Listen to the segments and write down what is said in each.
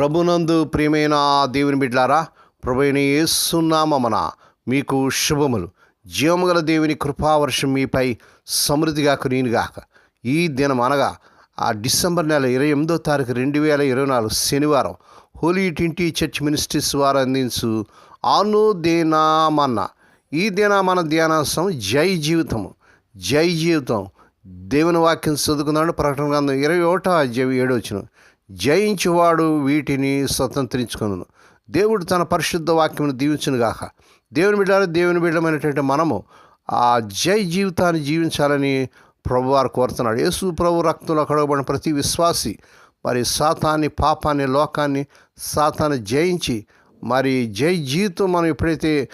ప్రభునందు ప్రియమైన దేవుని బిడ్లారా ప్రభుని యేసునామన మీకు శుభములు. జీవముగల దేవుని కృపావర్షం మీపై సమృద్ధిగా కురీనుగాక ఈ దినం అనగా ఆ డిసెంబర్ నెల ఇరవై ఎనిమిదో తారీఖు రెండు వేల ఇరవై నాలుగు శనివారం హోలీ టింటి చర్చ్ మినిస్ట్రీస్ వారు అందించు ఆను దేనామన్న ఈ దినామన ధ్యానాంశం జై జీవితము. జై జీవితం. దేవుని వాక్యం చదువుకున్నాడు ప్రకటన గ్రంథం ఇరవై ఒకటో అధ్యాయం ఏడు వచ్చిన జయించువాడు వీటిని స్వతంత్రించుకును దేవుడు తన పరిశుద్ధ వాక్యమును దీవించునుగాక. దేవుని బిడ్డ దేవుని బిడ్డమైనటువంటి మనము ఆ జై జీవితాన్ని జీవించాలని ప్రభువారు కోరుతున్నాడు. యేసు ప్రభు రక్తంలో కడగబడిన ప్రతి విశ్వాసి మరి సాతాన్ని పాపాన్ని లోకాన్ని సాతాన్ని జయించి మరి జై జీవితం మనం ఎప్పుడైతే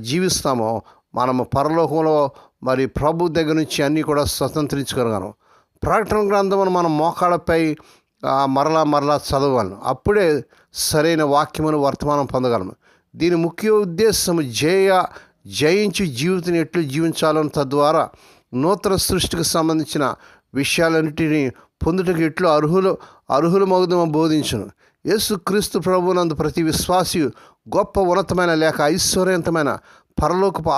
జీవిస్తామో మనము పరలోకంలో మరి ప్రభు దగ్గర నుంచి అన్నీ కూడా స్వతంత్రించుకోగలం ప్రకటన గ్రంథమును మనం మోకాళ్ళపై మరలా మరలా చదవగలను అప్పుడే సరైన వాక్యమును వర్తమానం పొందగలము. దీని ముఖ్య ఉద్దేశం జయ జయించి జీవితం ఎట్లు జీవించాలని తద్వారా నూతన సృష్టికి సంబంధించిన విషయాలన్నిటినీ పొందుటకు ఎట్లు అర్హులు అర్హులు మగుదమ బోధించును. యేసు క్రీస్తు ప్రభునందు ప్రతి విశ్వాసి గొప్ప ఉన్నతమైన లేక ఐశ్వర్యవంతమైన పరలోకపు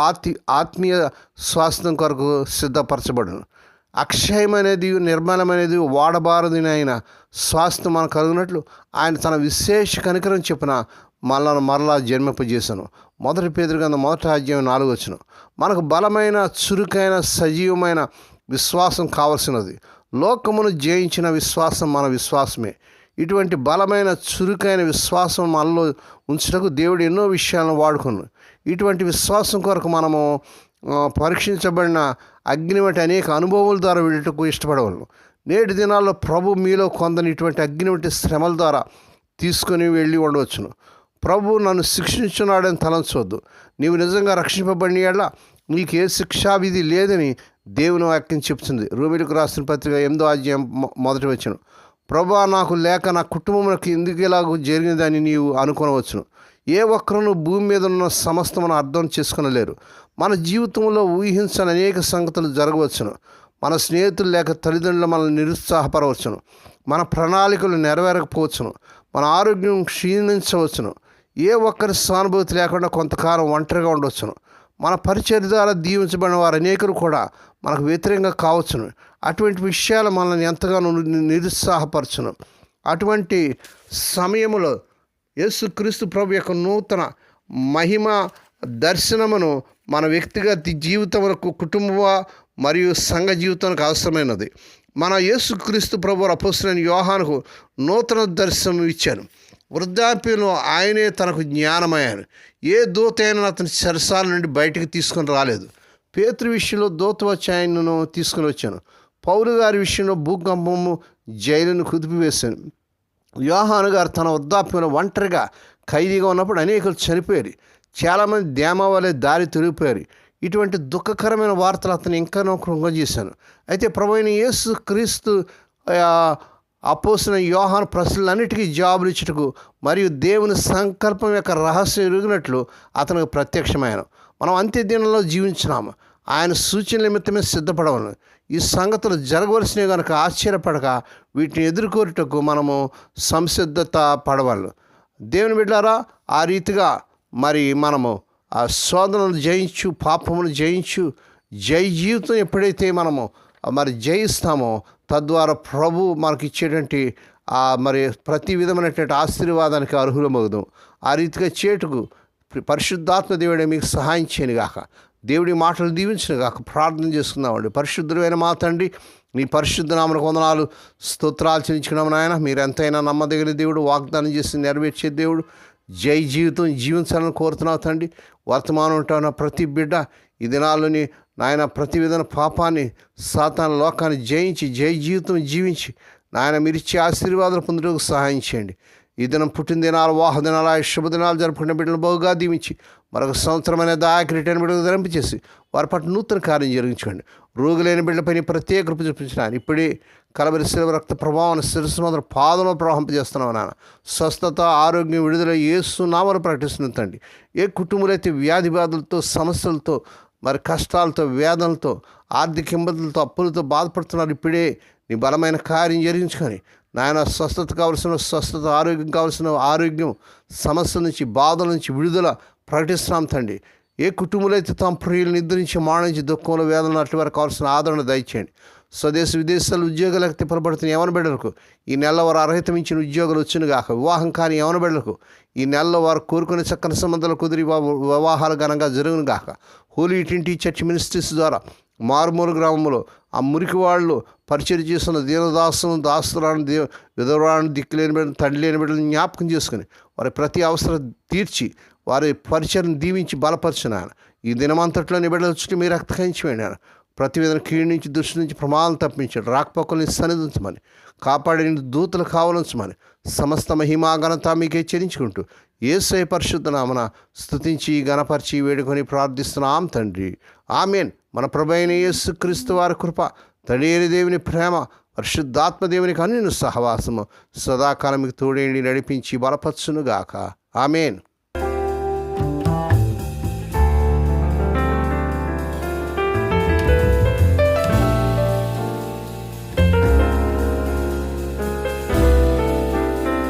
ఆత్మీయ స్వాస్థ్యం కొరకు సిద్ధపరచబడును. అక్షయమనేది నిర్మలమనేది వాడబారది అయిన స్వాస్థ్యం మనకు కలుగునట్లు ఆయన తన విశేష కనికరం చెప్పిన మళ్ళా మరలా జన్మింపజేశాను. మొదటి పేదరికంద మొదటి రాజ్యం నాలుగు వచ్చును మనకు బలమైన చురుకైన సజీవమైన విశ్వాసం కావలసినది. లోకమును జయించిన విశ్వాసం మన విశ్వాసమే. ఇటువంటి బలమైన చురుకైన విశ్వాసం మనలో ఉంచుటకు దేవుడు ఎన్నో విషయాలను వాడుకున్నాడు ఇటువంటి విశ్వాసం కొరకు మనము పరీక్షించబడిన అగ్ని వంటి అనేక అనుభవాల ద్వారా వెళ్ళటకు ఇష్టపడవలను నేటి దినాల్లో ప్రభు మీలో కొందని ఇటువంటి అగ్ని వంటి శ్రమల ద్వారా తీసుకొని వెళ్ళి ఉండవచ్చును. ప్రభు నన్ను శిక్షించున్నాడని తలంచవద్దు నీవు నిజంగా రక్షింపబడిన ఎడల నీకు ఏ శిక్షావిధి లేదని దేవుని వాక్యం చెప్తుంది. రూమిలకు రాసిన పత్రిక ఎనిమిదో అధ్యాయం మొదటి వచ్చును ప్రభా నాకు లేక నా కుటుంబమునకు ఎందుకు ఇలాగ జరిగిందని నీవు అనుకోనవచ్చును. ఏ ఒక్కరూ భూమి మీద ఉన్న సమస్తమును అర్థం చేసుకునలేరు. మన జీవితంలో ఊహించని అనేక సంగతులు జరగవచ్చును. మన స్నేహితులు లేక తల్లిదండ్రులు మనల్ని నిరుత్సాహపరవచ్చును. మన ప్రణాళికలు నెరవేరకపోవచ్చును. మన ఆరోగ్యం క్షీణించవచ్చును. ఏ ఒక్కరి సానుభూతి లేకుండా కొంతకాలం ఒంటరిగా ఉండవచ్చును. మన పరిచయ ద్వారా దీవించబడిన వారు అనేకరు కూడా మనకు వ్యతిరేకంగా కావచ్చును. అటువంటి విషయాలు మనల్ని ఎంతగానో నిరుత్సాహపరచును. అటువంటి సమయంలో యేసుక్రీస్తు ప్రభు యొక్క నూతన మహిమ దర్శనమును మన వ్యక్తిగత జీవితములకు కుటుంబ మరియు సంఘ జీవితానికి అవసరమైనది. మన యేసుక్రీస్తు ప్రభు అపోసిన యోహానుకు నూతన దర్శనం ఇచ్చాను. వృద్ధాప్యంలో ఆయనే తనకు జ్ఞానమయ్యాను. ఏ దూత అయినా అతని సరసాల నుండి బయటికి తీసుకొని రాలేదు. పేతృ విషయంలో దూత వచ్చి ఆయనను తీసుకుని వచ్చాను. పౌరు గారి విషయంలో భూకంపము జైలును కుదిపివేశాను. యోహాను గారు తన వృద్ధాప్యంలో ఒంటరిగా ఖైదీగా ఉన్నప్పుడు అనేకులు చనిపోయారు. చాలామంది దేమ వలె దారి తొలిగిపోయారు. ఇటువంటి దుఃఖకరమైన వార్తలు అతను ఇంకా కృంగజేశాను అయితే ప్రభు అయిన యేసు క్రీస్తు అపోసిన యోహాను ప్రశ్నలన్నిటికీ జవాబులు ఇచ్చుటకు మరియు దేవుని సంకల్పం యొక్క రహస్యం ఎరిగినట్లు అతనికి ప్రత్యక్షమైన మనం అంత్య దినంలో జీవించినాము. ఆయన సూచన నిమిత్తమే సిద్ధపడవలను. ఈ సంగతులు జరగవలసినవి కనుక ఆశ్చర్యపడక వీటిని ఎదుర్కొనేటకు మనము సంసిద్ధత పడవాలి దేవుని బిడ్డారా ఆ రీతిగా మరి మనము ఆ శోధనలు జయించు పాపమును జయించు జై జీవితం ఎప్పుడైతే మనము మరి జయిస్తామో తద్వారా ప్రభు మనకి ఇచ్చేటువంటి ఆ మరి ప్రతి విధమైనటువంటి ఆశీర్వాదానికి అర్హులమవుదాం ఆ రీతిగా చేటుకు పరిశుద్ధాత్మ దేవుడే మీకు సహాయం చేయనుగాక. దేవుడి మాటలు దీవించిన కాక ప్రార్థన చేసుకుందామండి. పరిశుద్ధమైన మా తండ్రి నీ పరిశుద్ధ నామన వందనాలు. స్తోత్రాలు చెల్లించుకున్నాము నాయన. మీరు ఎంతైనా నమ్మదగిన దేవుడు వాగ్దానం చేసి నెరవేర్చే దేవుడు. జై జీవితం జీవించాలని కోరుతున్నావు తండ్రి. వర్తమానం ఉంటాన ప్రతి బిడ్డ ఈ దినాల్లోని నాయన ప్రతి విధమైన పాపాన్ని సాతాన లోకాన్ని జయించి జై జీవితం జీవించి నాయన మీరు ఇచ్చే ఆశీర్వాదాలు పొందుటకు సహాయం చేయండి. ఈ దినం పుట్టినదినాలు వాహదినాలు వాహ ఆ శుభదినాలు జరుపుకునే బిడ్డలు బహుగా దీవించి మరొక సంవత్సరమైన దాకి రిటర్న్ బిడ్డలు ధరింపచేసి వారి పట్ల నూతన కార్యం జరిగించుకోండి. రోగులైన బిడ్డలపై ప్రత్యేక కృప చూపించడానికి ఇప్పుడే కలబరి శిలవ రక్త ప్రభావం శిరస్సు మాత్రం పాదంలో ప్రవహింపజేస్తున్నావు నాన్న. స్వస్థత ఆరోగ్యం విడుదల ఏసు నామను ప్రకటిస్తుంది తండ్రి. ఏ కుటుంబాలైతే వ్యాధి బాధలతో సమస్యలతో మరి కష్టాలతో వేదనలతో ఆర్థిక ఇబ్బందులతో అప్పులతో బాధపడుతున్నారు ఇప్పుడే నీ బలమైన కార్యం జరిగించుకొని నాయన స్వస్థత కావలసిన స్వస్థత ఆరోగ్యం కావలసిన ఆరోగ్యం సమస్య నుంచి బాధల నుంచి విడుదల ప్రకటిస్తున్నాం తండ్రి. ఏ కుటుంబంలో అయితే తమ ప్రియులు నిద్రించి మాణించి దుఃఖంలో వేదన అట్ల వారు కావాల్సిన ఆదరణ దయచేయండి. స్వదేశ విదేశాలు ఉద్యోగాలకు తిప్పబడుతున్న యవన బిడ్డలకు ఈ నెలలో వారు అర్హత మించిన ఉద్యోగాలు వచ్చిన గాక. వివాహం కాని యవన బిడ్డలకు ఈ నెలలో వారు కోరుకునే చక్కని సంబంధాలు కుదిరి వివాహాలు ఘనంగా జరుగును గాక. హోలీ ట్వంటీ చర్చ్ మినిస్ట్రీస్ ద్వారా మారుమూల గ్రామంలో ఆ మురికి వాళ్ళు పరిచయం చేస్తున్న దీనదాసులను దాసులను దే విధవరాలను దిక్కులేని బిడ్డలు తండ్రి లేని బిడ్డలను జ్ఞాపకం చేసుకుని వారి ప్రతి అవసరం తీర్చి వారి పరిచయం దీవించి బలపరిచిన ఆయన ఈ దినమంతట్లోని బిడ్డలు వచ్చి మీరు రక్తకరించి ఆయన ప్రతివేదన విధంగా కీడు నుంచి దృష్టి నుంచి ప్రమాదం తప్పించాడు. రాకపోకల్ని సన్నిధించమని కాపాడిన దూతలు కావలించమని సమస్త మహిమాఘనత మీకే చెల్లించుకుంటూ ఏసై పరిశుద్ధ నామన స్థుతించి గణపరిచి వేడుకొని ప్రార్థిస్తున్నాం తండ్రి. ఆమెన్. మన ప్రభైన యేసు క్రీస్తు వారి కృప తడియని దేవుని ప్రేమ పరిశుద్ధాత్మదేవునికి అన్ని సహవాసము. సదాకాలం మీకు తోడేండి నడిపించి బలపరచునుగాక. ఆమెన్.